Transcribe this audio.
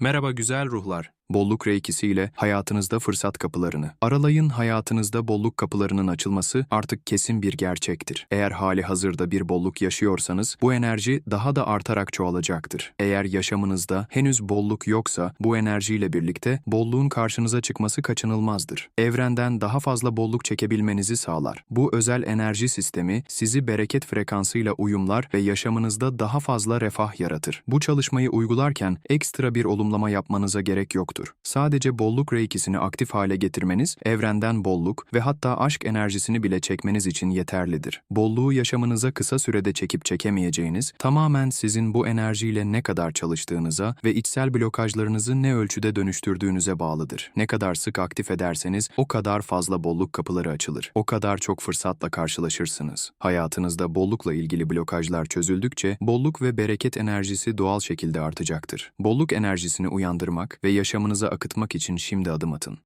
Merhaba güzel ruhlar. Bolluk reikisi ile hayatınızda fırsat kapılarını. Aralayın hayatınızda bolluk kapılarının açılması artık kesin bir gerçektir. Eğer hali hazırda bir bolluk yaşıyorsanız bu enerji daha da artarak çoğalacaktır. Eğer yaşamınızda henüz bolluk yoksa bu enerjiyle birlikte bolluğun karşınıza çıkması kaçınılmazdır. Evrenden daha fazla bolluk çekebilmenizi sağlar. Bu özel enerji sistemi sizi bereket frekansıyla uyumlar ve yaşamınızda daha fazla refah yaratır. Bu çalışmayı uygularken ekstra bir olumlama yapmanıza gerek yoktur. Sadece bolluk reikisini aktif hale getirmeniz, evrenden bolluk ve hatta aşk enerjisini bile çekmeniz için yeterlidir. Bolluğu yaşamınıza kısa sürede çekip çekemeyeceğiniz, tamamen sizin bu enerjiyle ne kadar çalıştığınıza ve içsel blokajlarınızı ne ölçüde dönüştürdüğünüze bağlıdır. Ne kadar sık aktif ederseniz o kadar fazla bolluk kapıları açılır. O kadar çok fırsatla karşılaşırsınız. Hayatınızda bollukla ilgili blokajlar çözüldükçe bolluk ve bereket enerjisi doğal şekilde artacaktır. Bolluk enerjisini uyandırmak ve yaşamınıza akıtmak için şimdi adım atın.